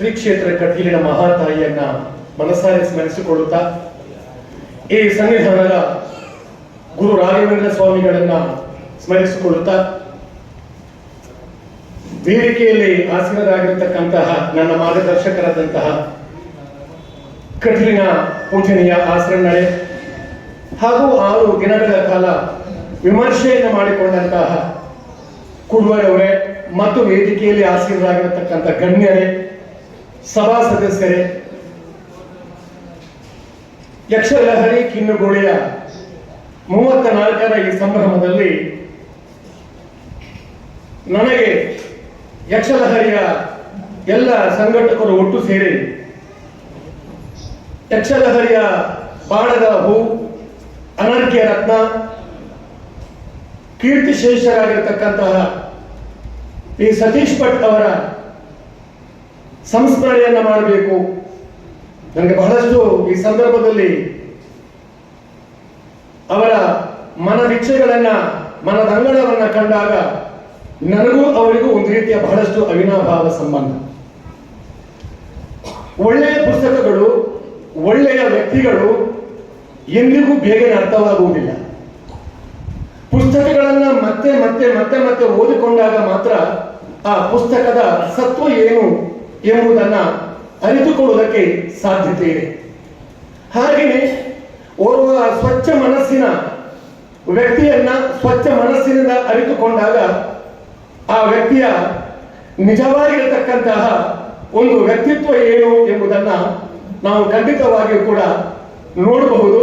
ಶ್ರೀ ಕ್ಷೇತ್ರ ಕಟೀಲಿನ ಮಹಾತಾಯಿಯನ್ನ ಮನಸಾರೆ ಸ್ಮರಿಸಿಕೊಳ್ಳುತ್ತಾ, ಈ ಸನ್ನಿಧಾನದ ಗುರು ರಾಘವೇಂದ್ರ ಸ್ವಾಮಿಗಳನ್ನ ಸ್ಮರಿಸಿಕೊಳ್ಳುತ್ತಾ, ವೇದಿಕೆಯಲ್ಲಿ ಆಸೀನರಾಗಿರ್ತಕ್ಕಂತಹ ನನ್ನ ಮಾರ್ಗದರ್ಶಕರಾದಂತಹ ಕಟೀಲಿನ ಪೂಜನೀಯ ಆಸರಣೆ ಹಾಗೂ ಆರು ದಿನಗಳ ಕಾಲ ವಿಮರ್ಶೆಯನ್ನು ಮಾಡಿಕೊಂಡಂತಹ ಕುಡುವರವರೇ ಮತ್ತು ವೇದಿಕೆಯಲ್ಲಿ ಆಸೀನರಾಗಿರತಕ್ಕಂಥ ಗಣ್ಯರೇ ಸಭಾ ಸದಸ್ಯರೇ ಯಕ್ಷಲಹರಿ ಕಿನ್ನುಗೋಳಿಯ ಮೂವತ್ತ ನಾಲ್ಕರ ಈ ಸಂಭ್ರಮದಲ್ಲಿ ನನಗೆ ಯಕ್ಷಲಹರಿಯ ಎಲ್ಲ ಸಂಘಟಕರು ಒಟ್ಟು ಸೇರಿ ಯಕ್ಷಲಹರಿಯ ಬಾಣದ ಹೂ, ಅನರ್ಘ್ಯ ರತ್ನ, ಕೀರ್ತಿಶೇಷರಾಗಿರ್ತಕ್ಕಂತಹ ಈ ಸತೀಶ್ ಭಟ್ ಅವರ ಸಂಸ್ಮರಣೆಯನ್ನ ಮಾಡಬೇಕು. ನನಗೆ ಬಹಳಷ್ಟು ಈ ಸಂದರ್ಭದಲ್ಲಿ ಅವರ ಮನದಿಚ್ಛೆಗಳನ್ನ ಮನದಂಗಳವನ್ನ ಕಂಡಾಗ ನನಗೂ ಅವರಿಗೂ ಒಂದು ರೀತಿಯ ಬಹಳಷ್ಟು ಅವಿನಾಭಾವ ಸಂಬಂಧ. ಒಳ್ಳೆಯ ಪುಸ್ತಕಗಳು, ಒಳ್ಳೆಯ ವ್ಯಕ್ತಿಗಳು ಎಂದಿಗೂ ಬೇಗನೆ ಅರ್ಥವಾಗುವುದಿಲ್ಲ. ಪುಸ್ತಕಗಳನ್ನ ಮತ್ತೆ ಮತ್ತೆ ಮತ್ತೆ ಮತ್ತೆ ಓದಿಕೊಂಡಾಗ ಮಾತ್ರ ಆ ಪುಸ್ತಕದ ಸತ್ವ ಏನು ಎಂಬುದನ್ನ ಅರಿತುಕೊಳ್ಳುವುದಕ್ಕೆ ಸಾಧ್ಯತೆ ಇದೆ ಹಾಗೆಯೇ ಓರ್ವ ಸ್ವಚ್ಛ ಮನಸ್ಸಿನ ವ್ಯಕ್ತಿಯನ್ನ ಸ್ವಚ್ಛ ಮನಸ್ಸಿನಿಂದ ಅರಿತುಕೊಂಡಾಗ ಆ ವ್ಯಕ್ತಿಯ ನಿಜವಾಗಿರತಕ್ಕಂತಹ ಒಂದು ವ್ಯಕ್ತಿತ್ವ ಏನು ಎಂಬುದನ್ನ ನಾವು ಖಂಡಿತವಾಗಿಯೂ ಕೂಡ ನೋಡಬಹುದು.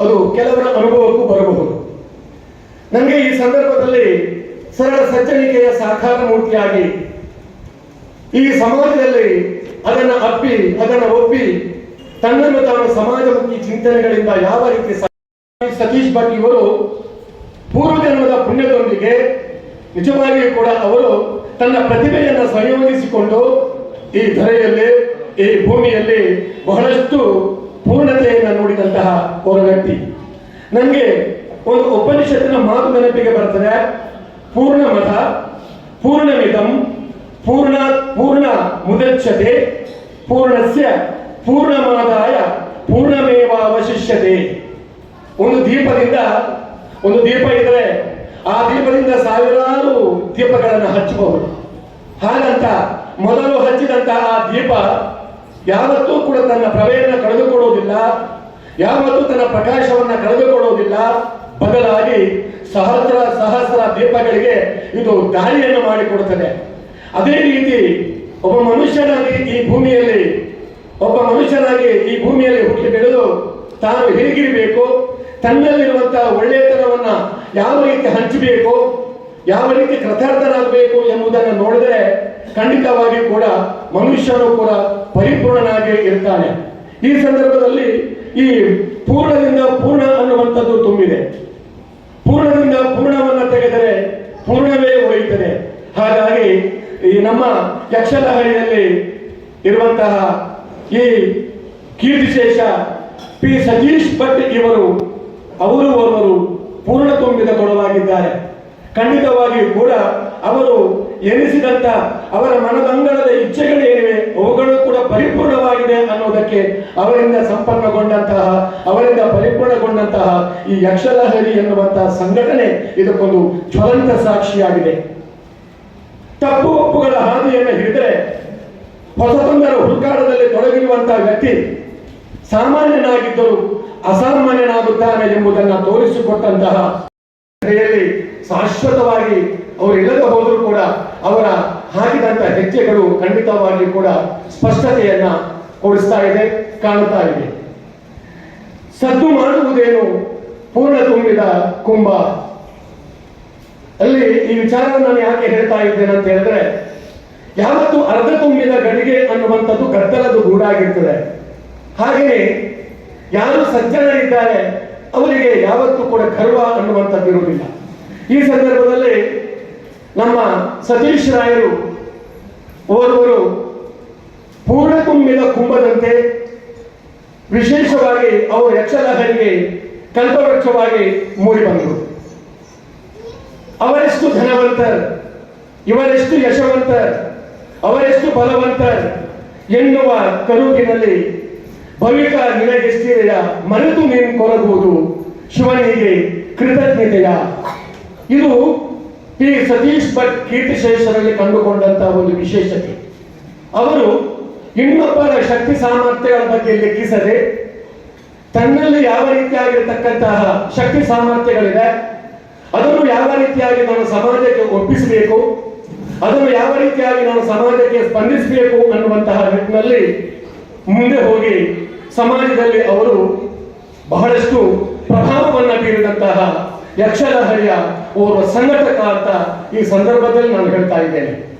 ಅದು ಕೆಲವರ ಅನುಭವಕ್ಕೂ ಬರಬಹುದು. ನನಗೆ ಈ ಸಂದರ್ಭದಲ್ಲಿ ಸರಳ ಸಜ್ಜನಿಕೆಯ ಸಾಕಾರ ಮೂರ್ತಿಯಾಗಿ ಈ ಸಮಾಜದಲ್ಲಿ ಅದನ್ನ ಅಪ್ಪಿ, ಅದನ್ನ ಒಪ್ಪಿ ತನ್ನನ್ನು ತಾನು ಸಮಾಜಮುಖಿ ಚಿಂತನೆಗಳಿಂದ ಯಾವ ರೀತಿ ಸತೀಶ್ ಭಟ್ ಇವರು ಪೂರ್ವಜನ್ಮದ ಪುಣ್ಯದೊಂದಿಗೆ ನಿಜವಾಗಿಯೂ ಕೂಡ ಅವರು ತನ್ನ ಪ್ರತಿಭೆಯನ್ನು ಸಂಯೋಜಿಸಿಕೊಂಡು ಈ ಧರೆಯಲ್ಲಿ, ಈ ಭೂಮಿಯಲ್ಲಿ ಬಹಳಷ್ಟು ಪೂರ್ಣತೆಯನ್ನು ನೋಡಿದಂತಹ ಒಬ್ಬ ವ್ಯಕ್ತಿ. ನನಗೆ ಒಂದು ಉಪನಿಷತ್ತಿನ ಮಾತು ನೆನಪಿಗೆ ಬರ್ತದೆ. ಪೂರ್ಣ ಮತ ಪೂರ್ಣಮಿದಂ ಪೂರ್ಣ ಪೂರ್ಣ ಮುದಚ್ಛತೆ, ಪೂರ್ಣಸ್ಯ, ಪೂರ್ಣಮಾದಾಯ, ಪೂರ್ಣಮೇವಾವಶಿಷ್ಯತೆ. ಒಂದು ದೀಪದಿಂದ, ಒಂದು ದೀಪ ಇದ್ರೆ ಆ ದೀಪದಿಂದ ಸಾವಿರಾರು ದೀಪಗಳನ್ನು ಹಚ್ಚಬಹುದು. ಹಾಗಂತ ಮೊದಲು ಹಚ್ಚಿದಂತಹ ಆ ದೀಪ ಯಾವತ್ತೂ ಕೂಡ ತನ್ನ ಪ್ರಭೆಯನ್ನು ಕಳೆದುಕೊಳ್ಳುವುದಿಲ್ಲ, ಯಾವತ್ತೂ ತನ್ನ ಪ್ರಕಾಶವನ್ನು ಕಳೆದುಕೊಳ್ಳುವುದಿಲ್ಲ. ಬದಲಾಗಿ ಸಹಸ್ರ ಸಹಸ್ರ ದೀಪಗಳಿಗೆ ಇದು ದಾರಿಯನ್ನು ಮಾಡಿಕೊಡುತ್ತದೆ. ಅದೇ ರೀತಿ ಒಬ್ಬ ಮನುಷ್ಯನಾಗಿ ಈ ಭೂಮಿಯಲ್ಲಿ, ಒಬ್ಬ ಮನುಷ್ಯನಾಗಿ ಈ ಭೂಮಿಯಲ್ಲಿ ಹುಟ್ಟಿ ಬೆಳೆದು ತಾನು ಹೇಗಿರಬೇಕು ತನ್ನಲ್ಲಿರುವಂತಹ ಒಳ್ಳೆಯತನವನ್ನ ಯಾವ ರೀತಿ ಹಂಚಬೇಕು, ಯಾವ ರೀತಿ ಕೃತಾರ್ಥನಾಗಬೇಕು ಎಂಬುದನ್ನು ನೋಡಿದರೆ ಖಂಡಿತವಾಗಿ ಕೂಡ ಮನುಷ್ಯನು ಕೂಡ ಪರಿಪೂರ್ಣನಾಗಿ ಇರ್ತಾನೆ. ಈ ಸಂದರ್ಭದಲ್ಲಿ ಈ ಪೂರ್ಣದಿಂದ ಪೂರ್ಣ ಅನ್ನುವಂಥದ್ದು ತುಂಬಿದೆ. ಪೂರ್ಣದಿಂದ ಪೂರ್ಣವನ್ನ ಈ ನಮ್ಮ ಯಕ್ಷಲಹರಿಯಲ್ಲಿ ಇರುವಂತಹ ಈ ಕೀರ್ತಿಶೇಷ ಪಿ ಸತೀಶ್ ಭಟ್ ಇವರು, ಅವರು ಅವರು ಪೂರ್ಣ ತುಂಬಿದ ಕೊಡವಾಗಿದ್ದಾರೆ ಖಂಡಿತವಾಗಿಯೂ ಕೂಡ ಅವರು ಎನಿಸಿದಂತ ಅವರ ಮನದಂಗಳದ ಇಚ್ಛೆಗಳೇನಿವೆ ಅವುಗಳು ಕೂಡ ಪರಿಪೂರ್ಣವಾಗಿದೆ ಅನ್ನೋದಕ್ಕೆ ಅವರಿಂದ ಸಂಪನ್ನಗೊಂಡಂತಹ, ಅವರಿಂದ ಪರಿಪೂರ್ಣಗೊಂಡಂತಹ ಈ ಯಕ್ಷಲಹರಿ ಎನ್ನುವಂತಹ ಸಂಘಟನೆ ಇದಕ್ಕೊಂದು ಜ್ವಲಂತ ಸಾಕ್ಷಿಯಾಗಿದೆ. ತಪ್ಪು ಒಪ್ಪುಗಳ ಹಾದಿಯನ್ನು ಹಿಡಿದರೆ ಹೊಸತೊಂದರ ಹುಡುಕಾಟದಲ್ಲಿ ತೊಡಗಿರುವಂತಹ ವ್ಯಕ್ತಿ ಸಾಮಾನ್ಯನಾಗಿದ್ದರೂ ಅಸಾಮಾನ್ಯನಾಗುತ್ತಾನೆ ಎಂಬುದನ್ನು ತೋರಿಸಿಕೊಟ್ಟಂತಹ ಶಾಶ್ವತವಾಗಿ ಅವರು ಇಲ್ಲದೆ ಹೋದರೂ ಕೂಡ ಅವರ ಹಾಕಿದಂತ ಹೆಜ್ಜೆಗಳು ಖಂಡಿತವಾಗಿ ಕೂಡ ಸ್ಪಷ್ಟತೆಯನ್ನ ಕೊಡಿಸ್ತಾ ಇದೆ, ಕಾಣುತ್ತಾ ಇದೆ. ಸದ್ದು ಮಾಡುವುದೇನು ಪೂರ್ಣ ತುಂಬಿದ ಕುಂಭ? ಅಲ್ಲಿ ಈ ವಿಚಾರವನ್ನು ನಾನು ಯಾಕೆ ಹೇಳ್ತಾ ಇದ್ದೇನೆ ಅಂತ ಹೇಳಿದ್ರೆ, ಯಾವತ್ತು ಅರ್ಧ ತುಂಬಿದ ಗಡಿಗೆ ಅನ್ನುವಂಥದ್ದು ಗದ್ದಲದ ಗೂಡಾಗಿರ್ತದೆ. ಹಾಗೆಯೇ ಯಾರು ಸಜ್ಜನರಿದ್ದಾರೆ, ಅವರಿಗೆ ಯಾವತ್ತೂ ಕೂಡ ಗರ್ವ ಅನ್ನುವಂಥದ್ದು ಇರುವುದಿಲ್ಲ. ಈ ಸಂದರ್ಭದಲ್ಲಿ ನಮ್ಮ ಸತೀಶ್ ರಾಯರು ಓರ್ವರು ಪೂರ್ಣ ತುಂಬಿದ ಕುಂಭದಂತೆ ವಿಶೇಷವಾಗಿ ಅವರು ಯಕ್ಷಲಹರಿಗೆ ಕಲ್ಪವೃಕ್ಷವಾಗಿ ಮೂಡಿ ಬಂದರು. ಅವರೆಷ್ಟು ಧನವಂತರ್, ಇವರೆಷ್ಟು ಯಶವಂತರ್, ಅವರೆಷ್ಟು ಬಲವಂತರ್ ಎನ್ನುವ ಕರುಕಿನಲ್ಲಿ ಭವಿಕ ನಿನಗೆಷ್ಟಿದೆಯ ಮರೆತು ನೀನು ಕೊರಬಹುದು ಶಿವನಿಗೆ ಕೃತಜ್ಞತೆಯ. ಇದು ಪಿ ಸತೀಶ್ ಭಟ್ ಕೀರ್ತಿಶೇಷರಲ್ಲಿ ಕಂಡುಕೊಂಡಂತಹ ಒಂದು ವಿಶೇಷತೆ. ಅವರು ಇನ್ನೊಬ್ಬರ ಶಕ್ತಿ ಸಾಮರ್ಥ್ಯಗಳ ಬಗ್ಗೆ ಲೆಕ್ಕಿಸದೆ ತನ್ನಲ್ಲಿ ಯಾವ ರೀತಿಯಾಗಿರ್ತಕ್ಕಂತಹ ಶಕ್ತಿ ಸಾಮರ್ಥ್ಯಗಳಿದೆ ಅದನ್ನು ಯಾವ ರೀತಿಯಾಗಿ ನಾನು ಸಮಾಜಕ್ಕೆ ಒಪ್ಪಿಸಬೇಕು? ಅದನ್ನು ಯಾವ ರೀತಿಯಾಗಿ ನಾನು ಸಮಾಜಕ್ಕೆ ಸ್ಪಂದಿಸಬೇಕು ಅನ್ನುವಂತಹ ನಿಟ್ಟಿನಲ್ಲಿ ಮುಂದೆ ಹೋಗಿ ಸಮಾಜದಲ್ಲಿ ಅವರು ಬಹಳಷ್ಟು ಪ್ರಭಾವವನ್ನು ಬೀರಿದಂತಹ ಯಕ್ಷಲಹರಿಯ ಓರ್ವ ಸಂಘಟಕ ಅಂತ ಈ ಸಂದರ್ಭದಲ್ಲಿ ನಾನು ಹೇಳ್ತಾ ಇದ್ದೇನೆ.